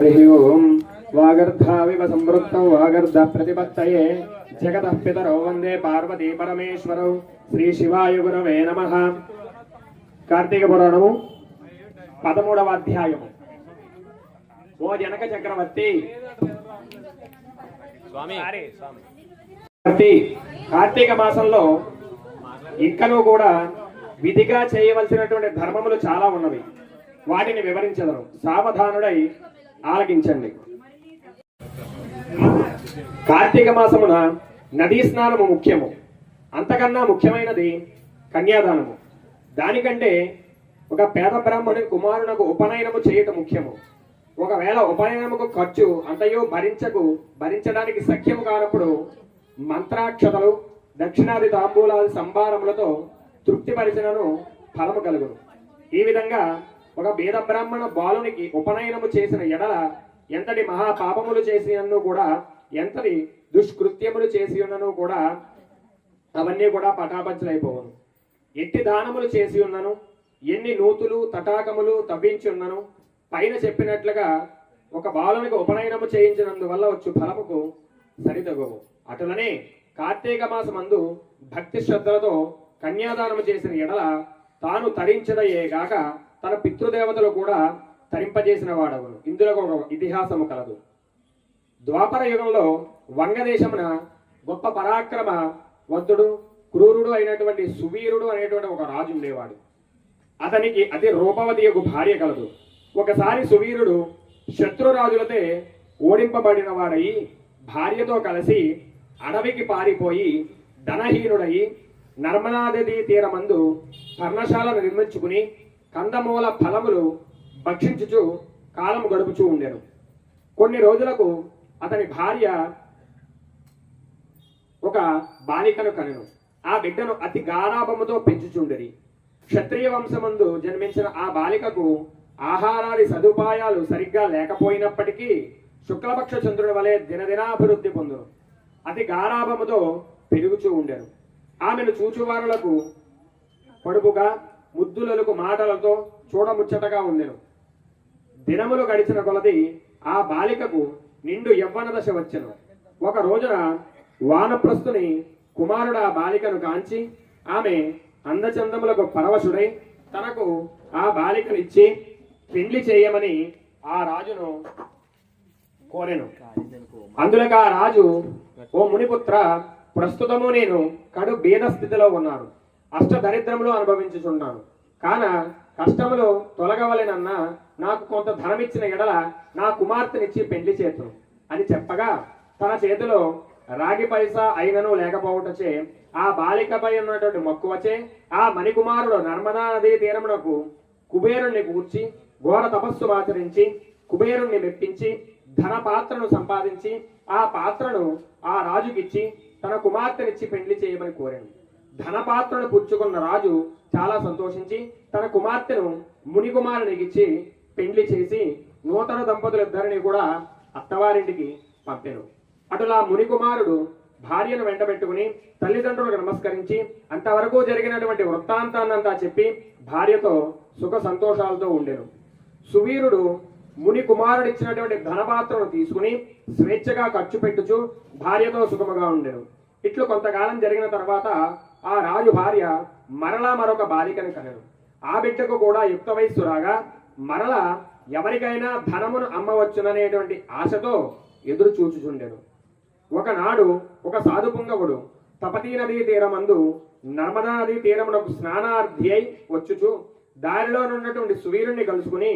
హరి ఓం వాగర్ధావివ సంవృక్తం వాగర్ధ ప్రతిపత్తయే జగతః పితరౌ వందే పార్వతీ పరమేశ్వరౌ శ్రీ శివాయ గురవే నమ కార్తీక పురాణము పదమూడవ అధ్యాయము. ఓ జనక చక్రవర్తి. స్వామి. కార్తీక మాసంలో ఇంకనూ కూడా విధిగా చేయవలసినటువంటి ధర్మములు చాలా ఉన్నవి. వాటిని వివరించదను సావధానుడై ఆలకించండి. కార్తీక మాసమున నదీ స్నానము ముఖ్యము. అంతకన్నా ముఖ్యమైనది కన్యాదానము. దానికంటే ఒక పేద బ్రాహ్మణుని కుమారునకు ఉపనయనము చేయటం ముఖ్యము. ఒకవేళ ఉపనయనముకు ఖర్చు అంతయో భరించకు భరించడానికి సఖ్యము కానప్పుడు మంత్రాక్షతలు దక్షిణాది తాంబూలాది సంభారములతో తృప్తిపరిచినను ఫలము కలుగును. ఈ విధంగా ఒక బీద బ్రాహ్మణ బాలునికి ఉపనయనము చేసిన ఎడల ఎంతటి మహాపాపములు చేసినను కూడా ఎంతటి దుష్కృత్యములు చేసి ఉన్నను కూడా అవన్నీ కూడా పటాపంచలైపోవను. ఎట్టి దానములు చేసి ఉన్నను ఎన్ని నూతులు తటాకములు తవ్వించి ఉన్నను పైన చెప్పినట్లుగా ఒక బాలునికి ఉపనయనము చేయించినందువల్ల వచ్చు ఫలముకు సరితగవు అటులనే కార్తీక మాసమందు భక్తి శ్రద్ధలతో కన్యాదానము చేసిన ఎడల తాను తరించడయేగాక తన పితృదేవతలు కూడా తరింపజేసిన వాడవను ఇందులో ఒక ఇతిహాసము కలదు. ద్వాపర యుగంలో వంగదేశమున గొప్ప పరాక్రమ వంతుడు క్రూరుడు అయినటువంటి సువీరుడు అనేటువంటి ఒక రాజు ఉండేవాడు. అతనికి అతి రూపవతి యొక్క భార్య కలదు. ఒకసారి సువీరుడు శత్రురాజులతే ఓడింపబడిన వాడయి భార్యతో కలిసి అడవికి పారిపోయి ధనహీనుడై నర్మదానది తీరమందు పర్ణశాలను నిర్మించుకుని కందమూల ఫలములు భక్షించుచు కాలం గడుపుచూ ఉండెను. కొన్ని రోజులకు అతని భార్య ఒక బాలికను కనెను. ఆ బిడ్డను అతి గారాభముతో పెంచుచుండెది క్షత్రియ వంశమందు జన్మించిన ఆ బాలికకు ఆహారాది సదుపాయాలు సరిగ్గా లేకపోయినప్పటికీ శుక్లపక్ష చంద్రుడి వలె దినదినాభివృద్ధి పొందును. అతి గారాభముతో పెరుగుచూ ఉండెను. ఆమెను చూచువారులకు పొడుపుగా ముద్దులకు మాటలతో చూడముచ్చటగా ఉండెను. దినములు గడిచిన కొలది ఆ బాలికకు నిండు యవ్వన దశ వచ్చెను. ఒక రోజున వానప్రస్థుని కుమారుడు ఆ బాలికను కాంచి ఆమె అందచందములకు పరవశుడై తనకు ఆ బాలికనిచ్చి పెండ్లి చేయమని ఆ రాజును కోరెను. అందులోకి ఆ రాజు ఓ మునిపుత్ర ప్రస్తుతము నేను కడు బీద స్థితిలో ఉన్నాను. అష్ట దరిద్రములు అనుభవించుచున్నాను. కాన కష్టములు తొలగవలెనన్న నాకు కొంత ధనమిచ్చిన ఎడల నా కుమార్తెనిచ్చి పెండ్లి చేతును. అని చెప్పగా తన చేతిలో రాగి పైసా అయినను లేకపోవటచే ఆ బాలికపై ఉన్నటువంటి మక్కువచే ఆ మణికుమారుడు నర్మదా నదీ తీరమునకు కుబేరుణ్ణి కూర్చి ఘోర తపస్సు ఆచరించి కుబేరుణ్ణి మెప్పించి ధన పాత్రను సంపాదించి ఆ పాత్రను ఆ రాజుకిచ్చి తన కుమార్తెనిచ్చి పెండ్లి చేయమని కోరాను. ధనపాత్రను పుచ్చుకున్న రాజు చాలా సంతోషించి తన కుమార్తెను ముని కుమారునికిచ్చి పెండ్లి చేసి నూతన దంపతులిద్దరిని కూడా అత్తవారింటికి పంపెను. అటులా ముని కుమారుడు భార్యను వెంటబెట్టుకుని తల్లిదండ్రులకు నమస్కరించి అంతవరకు జరిగినటువంటి వృత్తాంతాన్నంతా చెప్పి భార్యతో సుఖ సంతోషాలతో ఉండెను. సువీరుడు ముని కుమారుడు ఇచ్చినటువంటి ధనపాత్రను తీసుకుని స్వేచ్ఛగా ఖర్చు పెట్టుచు భార్యతో సుఖముగా ఉండెను. ఇట్లు కొంతకాలం జరిగిన తర్వాత ఆ రాజు భార్య మరలా మరొక బాలికను కలరు ఆ బిడ్డకు కూడా యుక్త వయస్సు రాగా మరల ఎవరికైనా ధనమును అమ్మవచ్చుననేటువంటి ఆశతో ఎదురు చూచుచుండెను. ఒకనాడు ఒక సాధు పుంగవుడు తపతీ నదీ తీరమందు నర్మదా నదీ తీరమునకు స్నానార్థి అయి వచ్చుచు దారిలో ఉన్నటువంటి సువీరుణ్ణి కలుసుకుని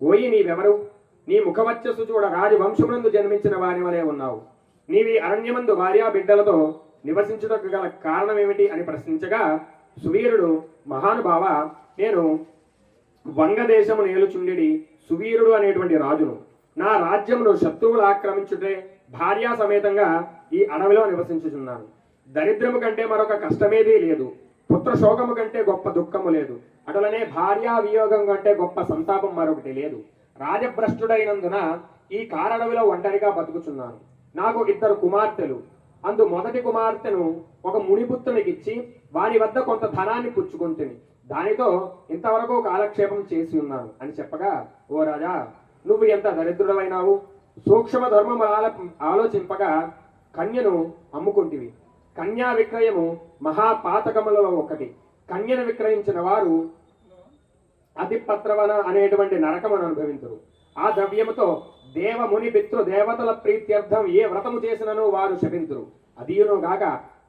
ఓయి నీవెవరు? నీ ముఖవచ్చస్సు చూడ రాజవంశమునందు జన్మించిన వారి వలె ఉన్నావు. నీవి అరణ్యమందు భార్యా బిడ్డలతో నివసించుటకు గల కారణం ఏమిటి అని ప్రశ్నించగా సువీరుడు మహానుభావ నేను వంగదేశము నేలుచుండి సువీరుడు అనేటువంటి రాజును. నా రాజ్యమును శత్రువులు ఆక్రమించుటే భార్యా సమేతంగా ఈ అడవిలో నివసించుచున్నాను. దరిద్రము కంటే మరొక కష్టమేదీ లేదు. పుత్ర శోకము కంటే గొప్ప దుఃఖము లేదు. అటులనే భార్యా వియోగం కంటే గొప్ప సంతాపం మరొకటి లేదు. రాజభ్రష్టుడైనందున ఈ కారడవిలో ఒంటరిగా బతుకుచున్నాను. నాకు ఇద్దరు కుమార్తెలు. అందు మొదటి కుమార్తెను ఒక మునిపుత్రునికి ఇచ్చి వారి వద్ద కొంత ధనాన్ని పుచ్చుకుంటుంది దానితో ఇంతవరకు కాలక్షేపం చేసి ఉన్నాను అని చెప్పగా ఓ రాజా నువ్వు ఎంత దరిద్రుడవైనావు? సూక్ష్మ ధర్మం ఆలోచింపగా కన్యను అమ్ముకుంటివి. కన్యా విక్రయము మహాపాతకములలో ఒకటి. కన్యను విక్రయించిన వారు అతిపత్రవన అనేటువంటి నరకమును అనుభవించరు ఆ ద్రవ్యముతో దేవముని పితృ దేవతల ప్రీత్యర్థం ఏ వ్రతము చేసినను వారు శపింతురు. అదియును గాక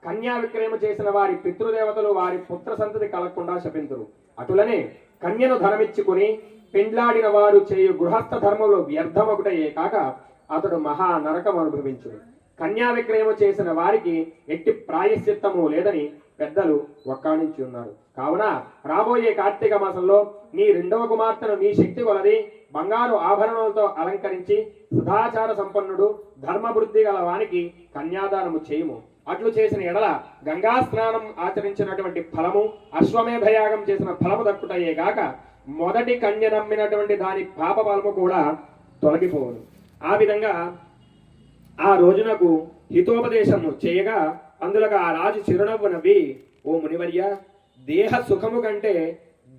కన్యా విక్రయము చేసిన వారి పితృదేవతలు వారి పుత్ర సంతతి కలగకుండా శపింతురు. అటులనే కన్యను ధనమిచ్చుకుని పెండ్లాడిన వారు చేయు గృహస్థ ధర్మములు వ్యర్థమొకటయే కాక అతడు మహా నరకం అనుభవించుడు కన్యా విక్రయము చేసిన వారికి ఎట్టి ప్రాయశ్చిత్తము లేదని పెద్దలు ఒక్కాణించి ఉన్నారు. కావున రాబోయే కార్తీక మాసంలో నీ రెండవ కుమార్తెను నీ శక్తి కొలది బంగారు ఆభరణాలతో అలంకరించి సుధాచార సంపన్నుడు ధర్మవృద్ధి గల వానికి కన్యాదానము చేయుము. అట్లు చేసిన ఎడల గంగా స్నానం ఆచరించినటువంటి ఫలము అశ్వమేధయాగం చేసిన ఫలము దక్కుటయ్యేగాక మొదటి కన్య నమ్మినటువంటి దాని పాప ఫలము కూడా తొలగిపోవును. ఆ విధంగా ఆ రోజునకు హితోపదేశము చేయగా అందులోకి ఆ రాజు చిరునవ్వు నవ్వి ఓ మునివర్య దేహ సుఖము కంటే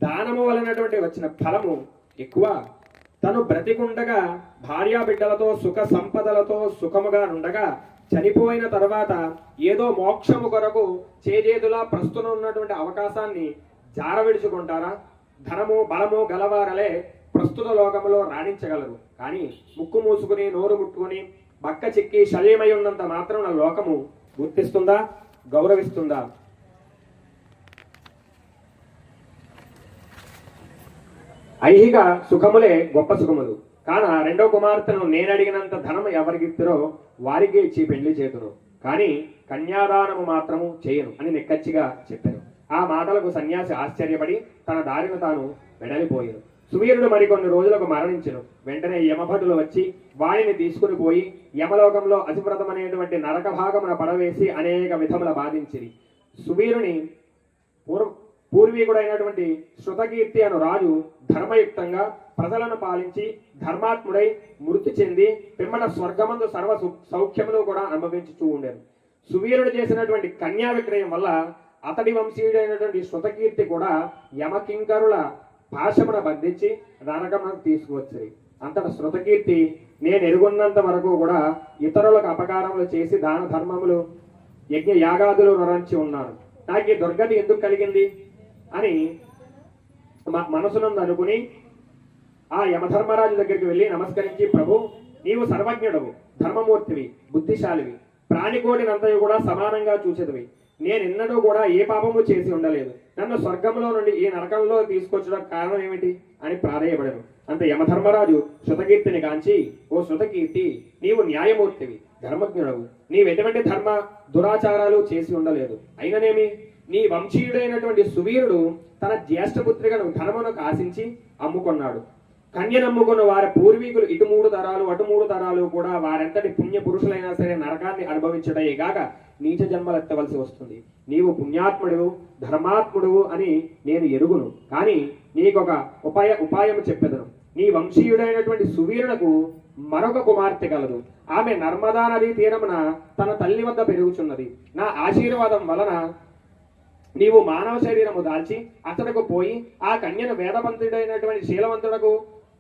దానము వలనటువంటి వచ్చిన ఫలము ఎక్కువ. తను బ్రతికుండగా భార్యా బిడ్డలతో సుఖ సంపదలతో సుఖముగా నుండగా చనిపోయిన తర్వాత ఏదో మోక్షము కొరకు చేజేదులా ప్రస్తుతం ఉన్నటువంటి అవకాశాన్ని జారవిడుచుకుంటారా? ధనము బలము గలవారలే ప్రస్తుత లోకములో రాణించగలరు. కానీ ముక్కు మూసుకుని నోరు ముట్టుకుని బక్క చిక్కి శల్యమై ఉన్నంత మాత్రం నా లోకము గుర్తిస్తుందా? గౌరవిస్తుందా? ఐహిక సుఖములే గొప్ప సుఖములు. కాన రెండో కుమార్తెను నేనడిగినంత ధనము ధనం ఎవరికిస్తారో వారికి ఇచ్చి పెళ్ళి చేతును. కానీ కన్యాదానము మాత్రము చేయను అని నిక్కచ్చిగా చెప్పాను. ఆ మాటలకు సన్యాసి ఆశ్చర్యపడి తన దారిన తాను వెడలిపోయాను. సువీరుడు మరికొన్ని రోజులకు మరణించను. వెంటనే యమభటులు వచ్చి వాణిని తీసుకుని పోయి యమలోకంలో అతివ్రతం అనేటువంటి నరక భాగమున పడవేసి అనేక విధముల బాధించిరి. సువీరుని పూర్వ పూర్వీకుడైనటువంటి శృతకీర్తి అను రాజు ధర్మయుక్తంగా ప్రజలను పాలించి ధర్మాత్ముడై మృతి చెంది పిమ్మల స్వర్గమందు సర్వ సు- సౌఖ్యములు కూడా అనుభవించుతూ ఉండేది సువీరుడు చేసినటువంటి కన్యా విక్రయం వల్ల అతడి వంశీయుడైనటువంటి శృతకీర్తి కూడా యమకింకరుల పాశమున బంధించి నరకమునకు తీసుకువచ్చాయి అంతట శృతకీర్తి నేను ఎరుగున్నంత వరకు కూడా ఇతరులకు అపకారములు చేసి దాన ధర్మములు యజ్ఞ యాగాదులు నరంచి ఉన్నాను. నాకు ఈ దుర్గతి ఎందుకు కలిగింది? అని మనసునందు అనుకుని ఆ యమధర్మరాజు దగ్గరికి వెళ్ళి నమస్కరించి ప్రభు నీవు సర్వజ్ఞుడవు ధర్మమూర్తివి బుద్ధిశాలివి ప్రాణికోటినంతయు కూడా సమానంగా చూసేదివి నేను ఎన్నడూ కూడా ఏ పాపము చేసి ఉండలేదు. నన్ను స్వర్గంలో నుండి ఈ నరకంలో తీసుకొచ్చడం కారణం ఏమిటి? అని ప్రాధేయపడను. అంత యమధర్మరాజు శృతకీర్తిని కాంచి ఓ శృతకీర్తి నీవు న్యాయమూర్తివి ధర్మజ్ఞుడవు. నీవు ఎటువంటి ధర్మ దురాచారాలు చేసి ఉండలేదు. అయిననేమి నీ వంశీయుడైనటువంటి సువీరుడు తన జ్యేష్ఠపుత్రికను ధనమునకు ఆశించి అమ్ముకున్నాడు. కన్యనమ్ముకున్న వారి పూర్వీకులు ఇటు మూడు తరాలు అటు మూడు తరాలు కూడా వారెంతటి పుణ్య పురుషులైనా సరే నరకాన్ని అనుభవించడే గాక నీచ జన్మలు ఎత్తవలసి వస్తుంది. నీవు పుణ్యాత్ముడు ధర్మాత్ముడు అని నేను ఎరుగును. కానీ నీకొక ఉపాయ ఉపాయం చెప్పెదను. నీ వంశీయుడైనటువంటి సువీరునకు మరొక కుమార్తె కలదు. ఆమె నర్మదా నదీ తీరమున తన తల్లి వద్ద పెరుగుచున్నది. నా ఆశీర్వాదం వలన నీవు మానవ శరీరము దాల్చి అతడకు పోయి ఆ కన్యను వేదవంతుడైనటువంటి శీలవంతుడకు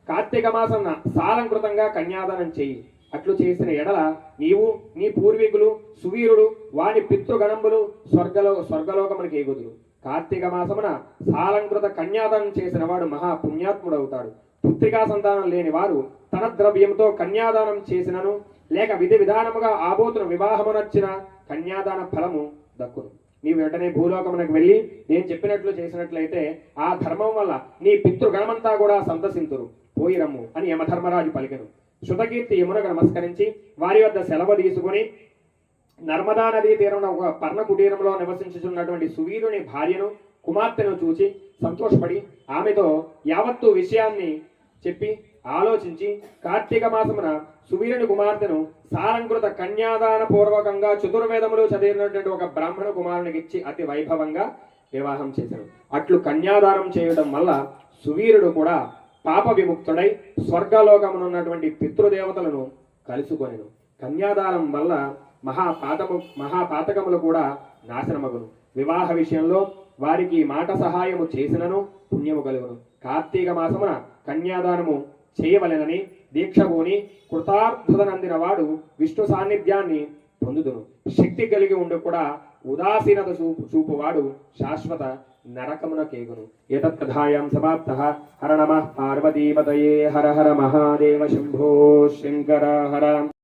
కార్తీక మాసం సాలంకృతంగా కన్యాదానం చేయి. అట్లు చేసిన ఎడల నీవు నీ పూర్వీకులు సువీరుడు వాని పితృగణంబులు స్వర్గలో స్వర్గలోకమునికి ఎగుదురు. కార్తీక మాసమున సాలంకృత కన్యాదానం చేసిన వాడు మహా పుణ్యాత్ముడవుతాడు పుత్రికా సంతానం లేని వారు తన ద్రవ్యంతో కన్యాదానం చేసినను లేక విధి విధానముగా ఆబోతును వివాహమునర్చిన కన్యాదాన ఫలము దక్కును. నీ వెంటనే భూలోకమునకు వెళ్ళి నేను చెప్పినట్లు చేసినట్లయితే ఆ ధర్మం వల్ల నీ పితృగణమంతా కూడా సంతసింతురు. పోయి రమ్ము అని యమధర్మరాజు పలికెను. శృతకీర్తి యమునకు నమస్కరించి వారి వద్ద సెలవు తీసుకుని నర్మదా నదీ తీరంలో ఒక పర్ణ కుటీరంలో నివసించుచున్నటువంటి సువీరుని భార్యను కుమార్తెను చూచి సంతోషపడి ఆమెతో యావత్తు విషయాన్ని చెప్పి ఆలోచించి కార్తీక మాసమున సువీరుని కుమార్తెను సారంకృత కన్యాదాన పూర్వకంగా చతుర్వేదములు చదివినటువంటి ఒక బ్రాహ్మణ కుమారునికి ఇచ్చి అతి వైభవంగా వివాహం చేశారు. అట్లు కన్యాదానం చేయడం వల్ల సువీరుడు కూడా పాప విముక్తుడై స్వర్గలోకమునున్నటువంటి పితృదేవతలను కలుసుకొనెను. కన్యాదానం వల్ల మహాపాతము మహాపాతకములు కూడా నాశనమగును. వివాహ విషయంలో వారికి మాట సహాయము చేసినను పుణ్యము కలుగును. కార్తీక మాసమున కన్యాదానము చేయవలెనని దీక్షభూని కృతార్థతనందిన వాడు విష్ణు సాన్నిధ్యాన్ని పొందుదును. శక్తి కలిగి ఉండి కూడా ఉదాసీనత చూపు చూపువాడు శాశ్వత నరకమున కేగును ఏతత్ కథాయాం సమాప్త. హర నమ. పార్వతీపతయే. హర హర మహాదేవ శంభో శంకర హర.